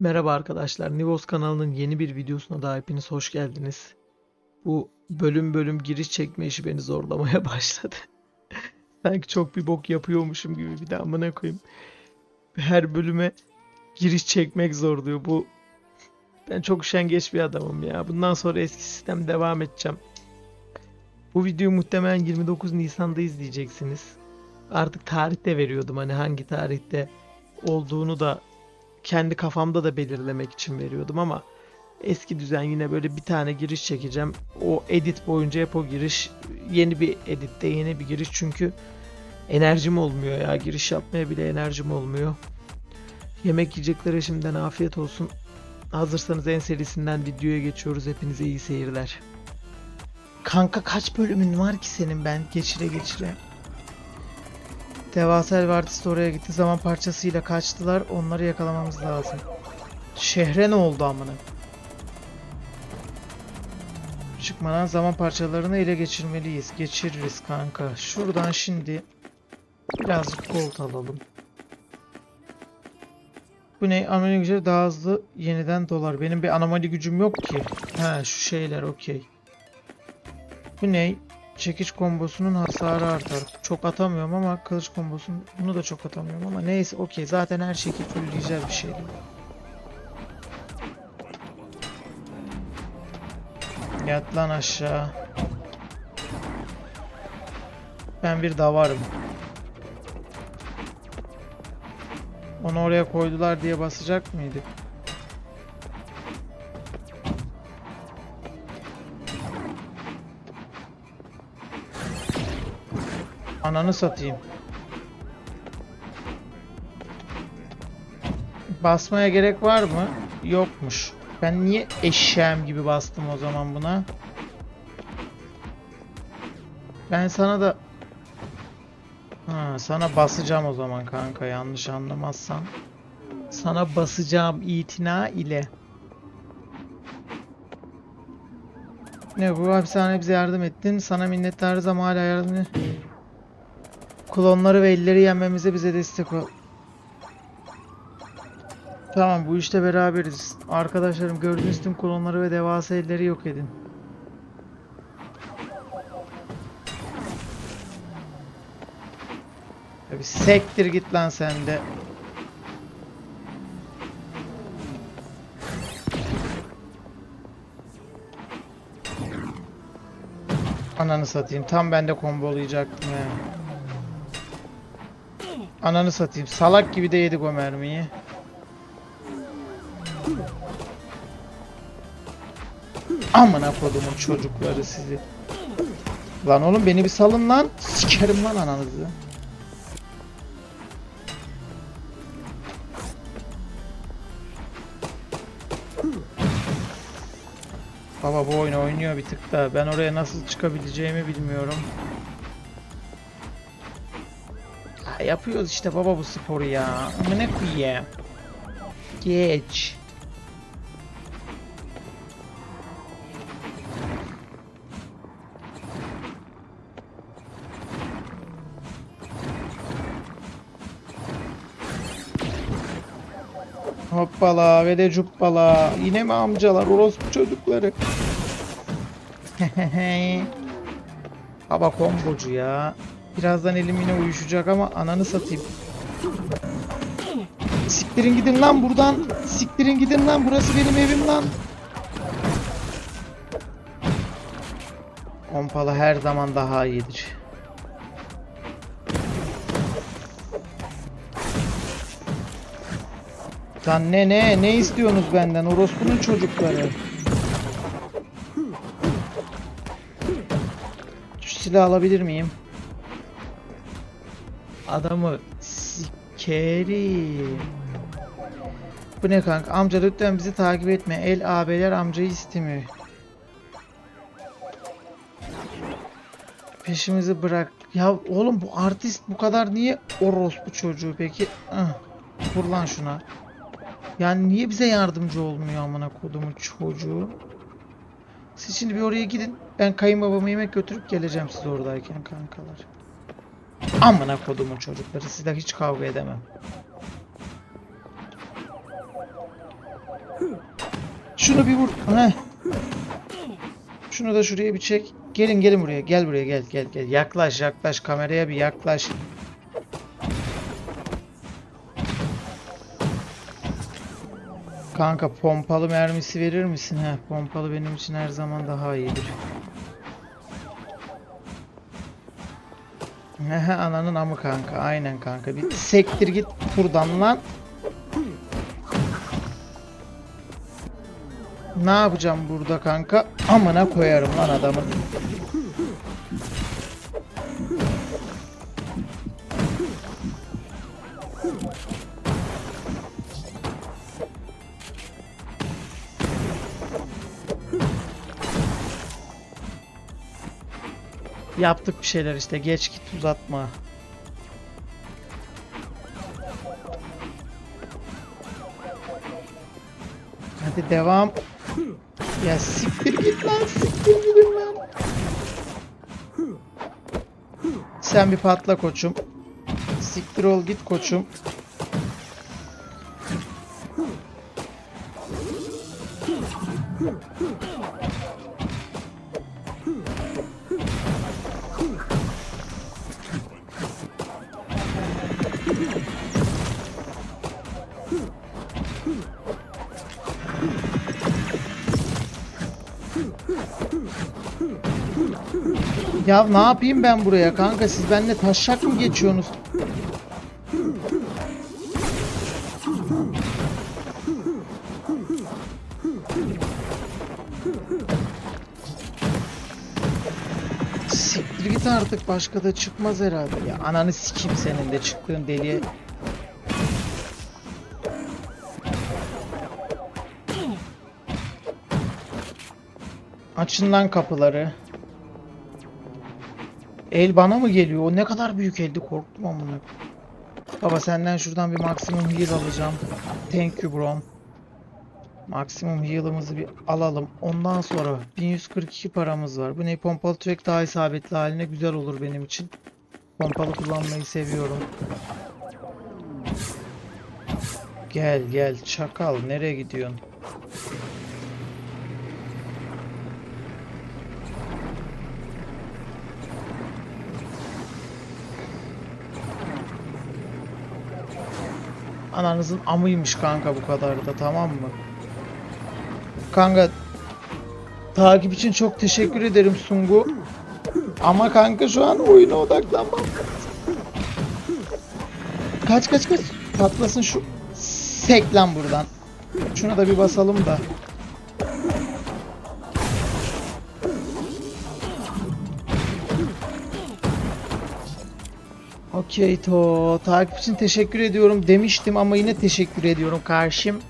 Merhaba arkadaşlar, Nivos kanalının yeni bir videosuna da hepiniz hoş geldiniz. Bu bölüm bölüm giriş çekme işi beni zorlamaya başladı. Sanki çok bir bok yapıyormuşum gibi bir de amına koyayım. Her bölüme giriş çekmek zor diyor. Bu ben çok üşengeç bir adamım ya. Bundan sonra eski sistem devam edeceğim. Bu videoyu muhtemelen 29 Nisan'da izleyeceksiniz. Artık tarihte veriyordum hani hangi tarihte olduğunu da kendi kafamda da belirlemek için veriyordum ama eski düzen yine böyle bir tane giriş çekeceğim. O edit boyunca hep o giriş yeni bir editte yeni bir giriş çünkü enerjim olmuyor ya giriş yapmaya bile enerjim olmuyor. Yemek yiyeceklere şimdiden afiyet olsun. Hazırsanız en serisinden videoya geçiyoruz. Hepinize iyi seyirler. Kanka kaç bölümün var ki senin ben geçire geçire? Devasa Elvartis oraya gitti. Zaman parçasıyla kaçtılar. Onları yakalamamız lazım. Şehre ne oldu amına? Çıkmadan zaman parçalarını ele geçirmeliyiz. Geçiririz kanka. Şuradan şimdi birazcık gold alalım. Bu ne? Anomali gücü daha hızlı yeniden dolar. Benim bir anomali gücüm yok ki. Ha şu şeyler okey. Bu ne? Çekiç kombosunun hasarı artar. Çok atamıyorum ama kılıç kombosunun bunu da çok atamıyorum ama neyse okey zaten her şekil fullleyeceğiz bir şeydi. Yat lan aşağı. Ben bir davarım. Onu oraya koydular diye basacak mıydık? Ananı satayım. Basmaya gerek var mı? Yokmuş. Ben niye eşeğim gibi bastım o zaman buna? Ben sana da Ha, sana basacağım o zaman kanka yanlış anlamazsan. Sana basacağım itina ile. Ne bu hapishane bize yardım ettin. Sana minnettarız ama hala yardım Klonları ve elleri yenmemize bize destek ol. Tamam bu işte beraberiz. Arkadaşlarım gördüğünüz tüm klonları ve devasa elleri yok edin. Ya bir sektir git lan sen de. Ananı satayım. Tam ben de kombolayacaktım ya. Ananı satayım. Salak gibi de yedik o mermiyi. Amına kodumun çocukları sizi. Lan oğlum beni bir salın lan. Sikerim lan ananızı. Baba bu oyunu oynuyor bir tık da ben oraya nasıl çıkabileceğimi bilmiyorum. Ya yapıyoruz işte baba bu sporu ya. Ama ne koyayım? Geç. Hoppala ve de cuppala. Yine mi amcalar orospu çocukları? Baba kombocu ya. Birazdan elim yine uyuşacak ama ananı satayım. Siktirin gidin lan buradan. Siktirin gidin lan. Burası benim evim lan. Pompalı her zaman daha iyidir. Lan ne ne ne istiyorsunuz benden orospunun çocukları? Şu silahı alabilir miyim? Adamı sikerim. Bu ne kanka? Amca lütfen bizi takip etme. El abiler amcayı istemiyor. Peşimizi bırak. Ya oğlum bu artist bu kadar niye orospu çocuğu peki? Ah, vur lan şuna. Yani niye bize yardımcı olmuyor amına kodumun çocuğu? Siz şimdi bir oraya gidin. Ben kayınbabama yemek götürüp geleceğim siz oradayken kankalar. Amına kodumun çocukları. Sizle hiç kavga edemem. Şunu bir vur. Heh. Şunu da şuraya bir çek. Gelin gelin buraya. Gel buraya gel gel gel. Yaklaş yaklaş kameraya bir yaklaş. Kanka pompalı mermisi verir misin? Heh, pompalı benim için her zaman daha iyidir. Hehe ananın amı kanka. Aynen kanka. Bir sektir git buradan lan. Ne yapacağım burada kanka? Amına koyarım lan adamı. Yaptık bir şeyler işte. Geç git uzatma. Hadi devam. Ya siktir git lan siktir gidin lan. Sen bir patla koçum. Siktir ol git koçum. Ya ne yapayım ben buraya kanka siz benimle taşak mı geçiyorsunuz? Siktir git artık başka da çıkmaz herhalde ya. Ananı sikeyim senin de çıktığın deliğe. Açın lan kapıları. El bana mı geliyor? O ne kadar büyük eldi korktum amına. Baba senden şuradan bir maksimum heal alacağım. Thank you bro. Maksimum heal'ımızı bir alalım. Ondan sonra 1142 paramız var. Bu ne pompalı tüfek daha isabetli haline güzel olur benim için. Pompalı kullanmayı seviyorum. Gel gel çakal nereye gidiyorsun? Ananızın amıymış kanka bu kadar da tamam mı? Kanka takip için çok teşekkür ederim Sungu. Ama kanka şu an oyuna odaklanmam. Kaç kaç kaç. Patlasın şu. Sek lan buradan. Şuna da bir basalım da. Okey to. Takip için teşekkür ediyorum demiştim ama yine teşekkür ediyorum karşım.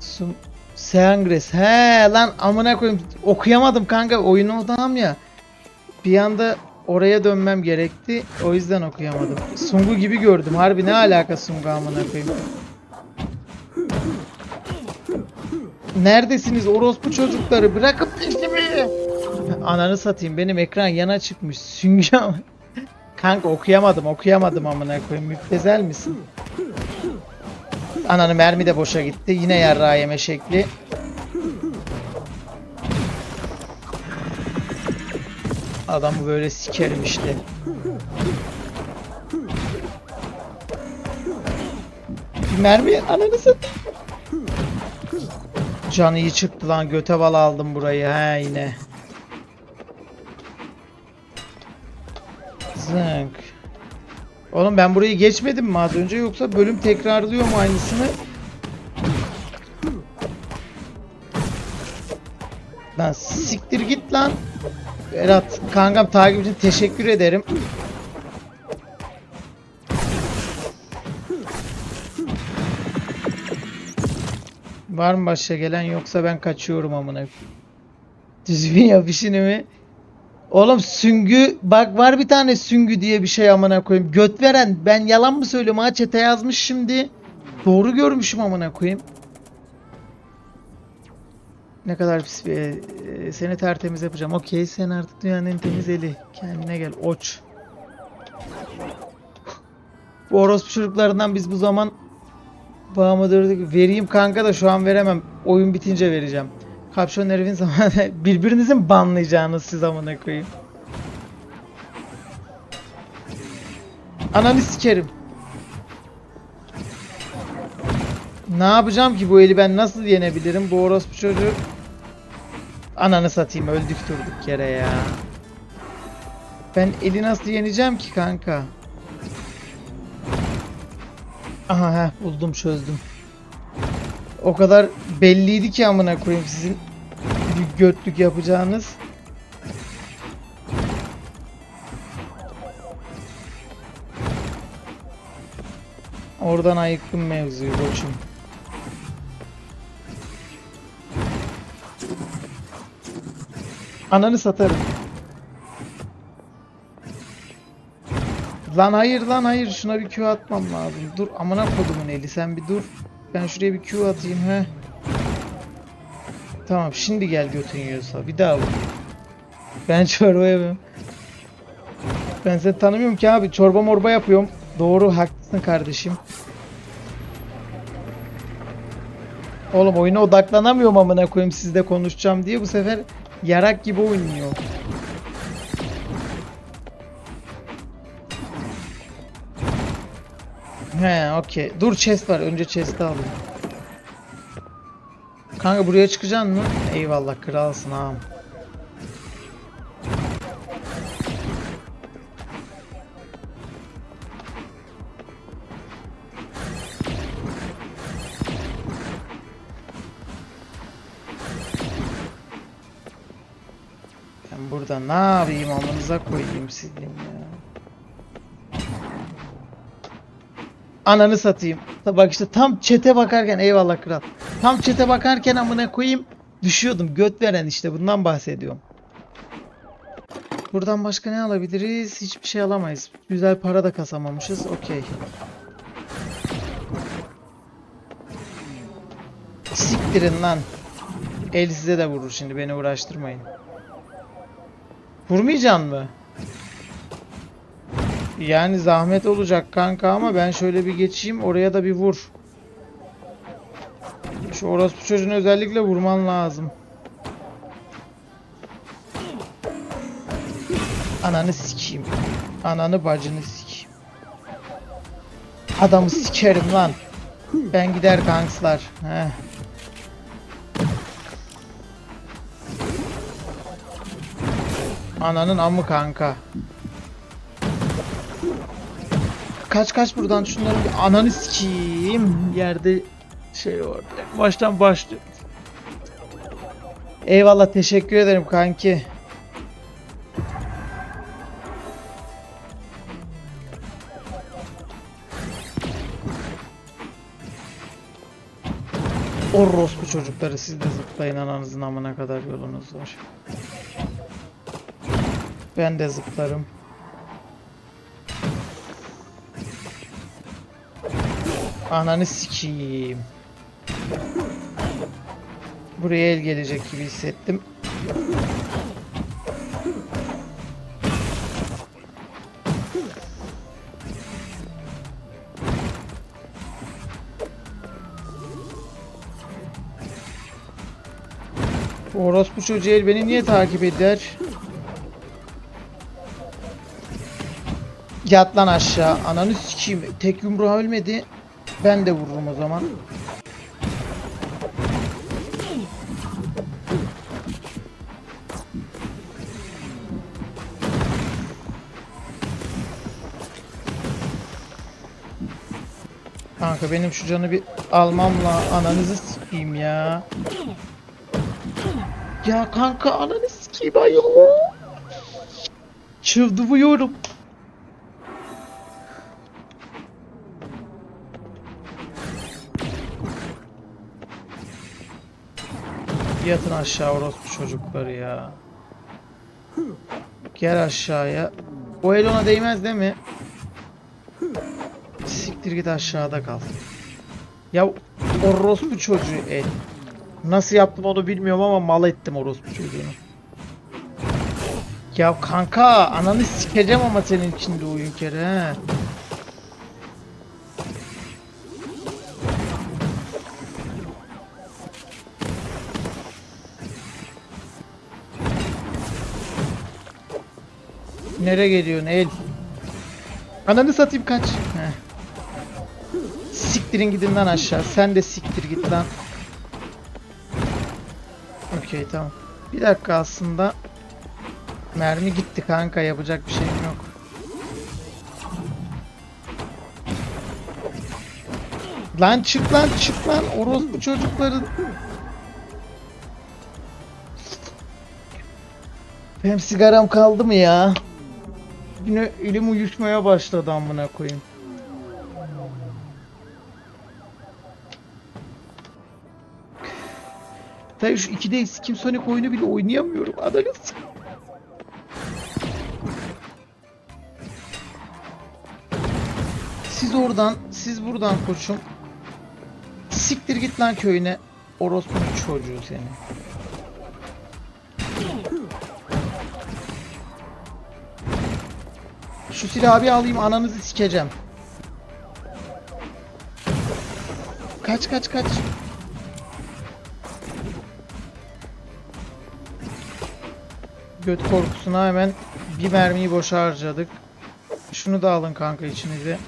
Sum Seangres. He lan amına koyayım. Okuyamadım kanka. Oyunu odağım ya. Bir anda oraya dönmem gerekti. O yüzden okuyamadım. Sungu gibi gördüm. Harbi ne alaka Sungu amına koyayım. Neredesiniz orospu çocukları? Bırakıp peşimi. Ananı satayım. Benim ekran yana çıkmış. Süngü ama. Kanka okuyamadım. Okuyamadım amına koyayım. Müptezel misin? Ananı mermi de boşa gitti. Yine yarrağı yeme şekli. Adamı böyle sikerim işte. Mermi ananı satayım. Can iyi çıktı lan. Göte bal aldım burayı. He yine. Zınk. Oğlum ben burayı geçmedim mi az önce yoksa bölüm tekrarlıyor mu aynısını? Lan siktir git lan. Berat kankam takip için teşekkür ederim. Var mı başka gelen yoksa ben kaçıyorum amına. Düzgün yap işini mi? Oğlum süngü bak var bir tane süngü diye bir şey amına koyayım. Göt veren ben yalan mı söylüyorum ha çete yazmış şimdi. Doğru görmüşüm amına koyayım. Ne kadar pis bir e, seni tertemiz yapacağım. Okey sen artık dünyanın en temiz eli. Kendine gel oç. Bu orospu çocuklarından biz bu zaman bağımı durduk. Vereyim kanka da şu an veremem. Oyun bitince vereceğim. Kapşon herifin zamanı birbirinizin banlayacağınız siz amına koyayım. Ananı sikerim. Ne yapacağım ki bu eli ben nasıl yenebilirim? Bu orospu çocuğu Ananı satayım öldük durduk yere ya. Ben eli nasıl yeneceğim ki kanka? Aha heh, buldum çözdüm. O kadar belliydi ki amına koyayım sizin bir götlük yapacağınız. Oradan ayıktım mevzuyu koçum. Ananı satarım. Lan hayır lan hayır şuna bir Q atmam lazım. Dur amına kodumun eli sen bir dur. Ben şuraya bir Q atayım he. Tamam şimdi gel götün yiyorsa bir daha vur. Ben çorba yapıyorum. Ben seni tanımıyorum ki abi çorba morba yapıyorum. Doğru haklısın kardeşim. Oğlum oyuna odaklanamıyorum amına koyayım sizle konuşacağım diye bu sefer yarak gibi oynuyor. He okey. Dur chest var. Önce chest'i alayım. Kanka buraya çıkacaksın mı? Eyvallah kralsın ağam. Ben burada ne yapayım amınıza koyayım sizin. Ananı satayım. Ta- Bak işte tam çete bakarken eyvallah kral. Tam çete bakarken amına koyayım düşüyordum. Göt veren işte bundan bahsediyorum. Buradan başka ne alabiliriz? Hiçbir şey alamayız. Güzel para da kasamamışız. Okey. Siktirin lan. El size de vurur şimdi beni uğraştırmayın. Vurmayacaksın mı? Yani zahmet olacak kanka ama ben şöyle bir geçeyim oraya da bir vur. Şu orospu çocuğunu özellikle vurman lazım. Ananı sikeyim. Ananı bacını sikeyim. Adamı sikerim lan. Ben gider kankslar. Heh. Ananın amı kanka. Kaç kaç buradan şunların bir ananı sikeyim. Yerde şey var. Baştan başlıyor. Eyvallah teşekkür ederim kanki. Orospu çocukları siz de zıplayın ananızın amına kadar yolunuz var. Ben de zıplarım. Ananı sikeyim. Buraya el gelecek gibi hissettim. Orospu çocuğu el beni niye takip eder? Yat lan aşağı. Ananı sikeyim. Tek yumruğa ölmedi. Ben de vururum o zaman. Kanka benim şu canı bir almamla ananızı sikeyim ya. Ya kanka ananı sikeyim ayol. Çıldırıyorum. Yatın aşağı orospu çocukları ya. Gel aşağıya. O el ona değmez değil mi? Siktir git aşağıda kal. Ya orospu çocuğu el. Nasıl yaptım onu bilmiyorum ama mal ettim orospu çocuğunu. Ya kanka ananı sikeceğim ama senin içinde oyun kere he. Nereye geliyorsun el? Ananı satayım kaç. Heh. Siktirin gidin lan aşağı. Sen de siktir git lan. Okey tamam. Bir dakika aslında mermi gitti kanka yapacak bir şeyim yok. Lan çık lan çık lan orospu çocukların. Benim sigaram kaldı mı ya? Yine elim uyuşmaya başladı amına koyayım. Ben şu 2D Skim Sonic oyunu bile oynayamıyorum. S- Siz oradan, siz buradan koçum. Siktir git lan köyüne. Orospu'nun çocuğu seni. Şu silahı alayım ananızı sikeceğim. Kaç kaç kaç. Göt korkusuna hemen bir mermiyi boşa harcadık. Şunu da alın kanka içinize.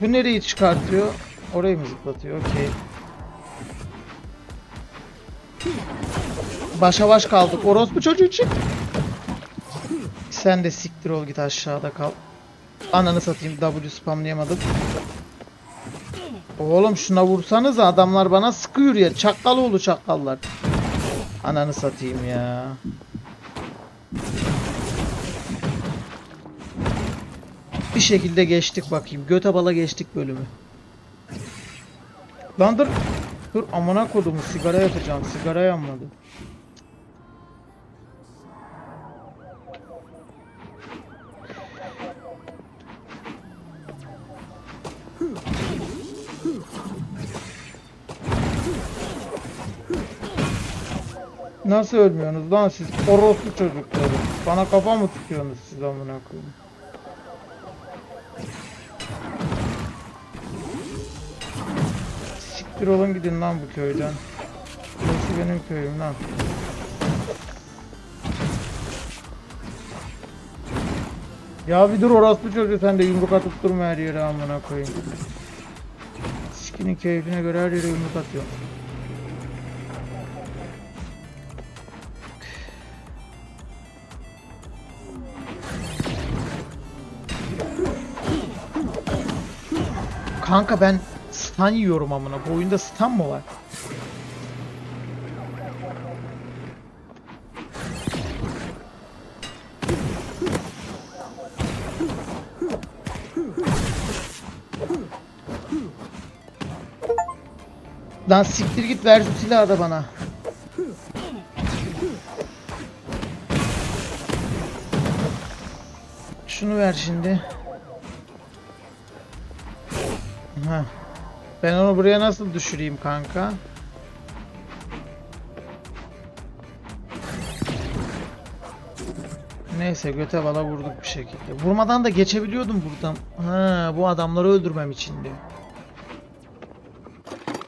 Bu nereyi çıkartıyor? Orayı mı zıplatıyor? Okey. Başa baş kaldık. Orospu çocuğu çık. Sen de siktir ol git aşağıda kal. Ananı satayım W spamlayamadım. Oğlum şuna vursanız adamlar bana sıkıyor ya. Çakal oğlu çakallar. Ananı satayım ya. Bir şekilde geçtik bakayım. Göte bala geçtik bölümü. Lan dur. Dur amına kodumu sigara yapacağım. Sigara yanmadı. Nasıl ölmüyorsunuz lan siz orospu çocukları? Bana kafa mı tutuyorsunuz siz amına koyayım? Siktir olun gidin lan bu köyden. Burası benim köyüm lan. Ya bir dur orospu çocuğu sen de yumruk atıp durma her yere amına koyayım. Sikinin keyfine göre her yere yumruk atıyor. Kanka ben stun yiyorum amına. Bu oyunda stun mı var? Lan siktir git ver şu silahı da bana. Şunu ver şimdi. Ben onu buraya nasıl düşüreyim kanka? Neyse göte bala vurduk bir şekilde. Vurmadan da geçebiliyordum buradan. Ha, bu adamları öldürmem içindi.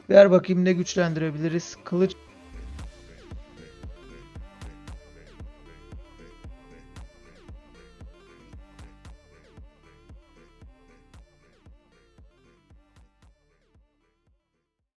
Ver bakayım ne güçlendirebiliriz. Kılıç